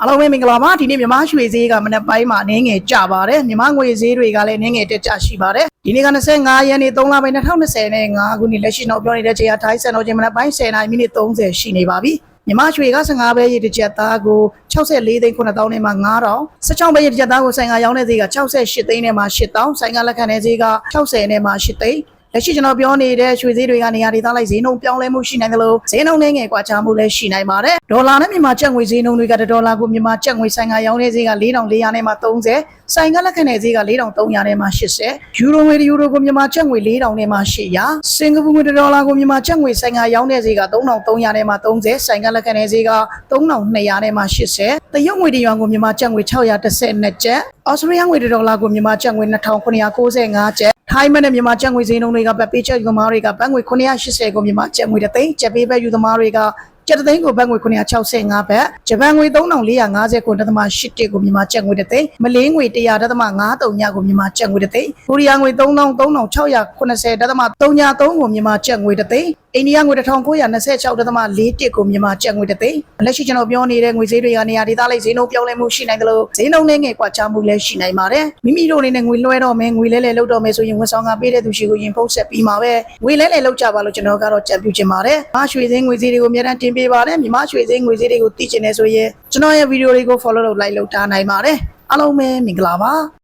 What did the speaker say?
အားလုံးပဲမင်္ဂလာပါဒီနေ့မြန်မာရွှေဈေးကမနက်ပိုင်းမှာအနေငယ်ကြပါတယ်မြန်မာငွေဈေးတွေကလည်းအနေငယ်တက်ကြရှိပါတယ်ဒီနေ့က25ရက်နေ့3လပိုင်း2020နဲ့5ခုနှစ်လက်ရှိတော့ပြောနေတဲ့ချိန်ကထိုင်းစံတော်ချိန်မနက်ပိုင်း10:00နာရီမိနစ်30ရှိနေပါပြီမြန်မာရွှေက15ပဲရေတစ်ချက်သားကို64သိန်း9000နဲ့မှ9000 16ပဲရေတစ်ချက်သားကိုဆိုင်ကရောင်းတဲ့ဈေးက68သိန်းနဲ့မှ8000ဆိုင်ကလက်ခံတဲ့ဈေးက60နဲ့မှ8သိန်းလက်ရှိကျွန်တော်ပြောနေတဲ့ရွှေဈေးတွေကနေရာဒေသလိုက်ဈေးနှုန်းပြောင်းလဲမှုရှိနိုင်တယ်လို့ဈေးနှုန်းနဲ့ငယ်ကွာခြားမှုလည်းရှိနိုင်ပါတယ်ဒေါ်လာနဲ့မြန်မာကျပ်ငွေဈေးနှုန်းတွေကဒေါ်လာကိုမြန်မာကျပ်ငွေဆိုင်ကရောင်းတဲ့ဈေးက4400နဲ့မှ30ဆိုင်ကလက်ခံတဲ့ဈေးက4300နဲ့မှ80ယူရိုငွေယူရိုကိုမြန်မာကျပ်ငွေ4000နဲ့မှ800စင်ကာပူငွေဒေါ်လာကိုမြန်မာကျပ်ငွေဆိုင်ကရောင်းတဲ့ဈေးက3300နဲ့မှ30ဆိုင်ကလက်ခံတဲ့ဈေးက3200နဲ့မှ80တရုတ်ငွေတရွန်ကိုမြန်မာကျပ်ငွေ612ကျပ်အော်စတြေးလျငွေဒေါ်လာကိုမြန်မာကျပ်ငွေ2995ကျပ်ထိုင်းမနဲ့မြန်မာကျပ်ငွေဈေးနှုန်းတွေကပတ်ပေးချက်ယူသမားတွေကဘတ်ငွေ980ကိုမြန်မာကျပ်ငွေတစ်သိန်းကျပ်ပေးဘက်ယူသမားတွေက ကျပ်တစ်သိန်းကိုဘတ်ငွေ965ဘတ်ဂျပန်ငွေ3450ကိုတသမ81ကိုမြန်မာကျပ်ငွေတစ်သိန်းမလေးငွေ100တသမ53ညကိုမြန်မာကျပ်ငွေတစ်သိန်းကိုရီးယားငွေ3360တသမ33ကိုမြန်မာကျပ်ငွေတစ်သိန်း အိန္ဒိယငွေ1926တသမ41ကိုမြန်မာကျပ်ငွေတစ်သိန်းလက်ရှိကျွန်တော်ပြောနေတဲ့ငွေဈေးတွေကနေရာဒေသလိုက်ဈေးနှုန်းပြောင်းလဲမှုရှိနိုင်တယ်လို့ဈေးနှုန်းနဲ့ငယ်ကွာခြားမှုလည်းရှိနိုင်ပါတယ်မိမိတို့အနေနဲ့ငွေလွှဲတော့မယ်ငွေလဲလဲလောက်တော့မယ်ဆိုရင်ဝန်ဆောင်ကပေးတဲ့သူရှိကိုရင်ဖုန်းဆက်ပြီးမှာပဲငွေလဲလဲလောက်ကြပါလို့ကျွန်တော်ကတော့ကြံပြချင်ပါတယ်မရွှေဈေးငွေဈေးတွေကိုအများအားတင်ပေးပါတယ်မြမရွှေဈေးငွေဈေးတွေကိုသိချင်တယ်ဆိုရင်ကျွန်တော်ရဲ့ဗီဒီယိုတွေကို follow လုပ် like လုပ်ထားနိုင်ပါတယ်အားလုံးပဲမင်္ဂလာပါ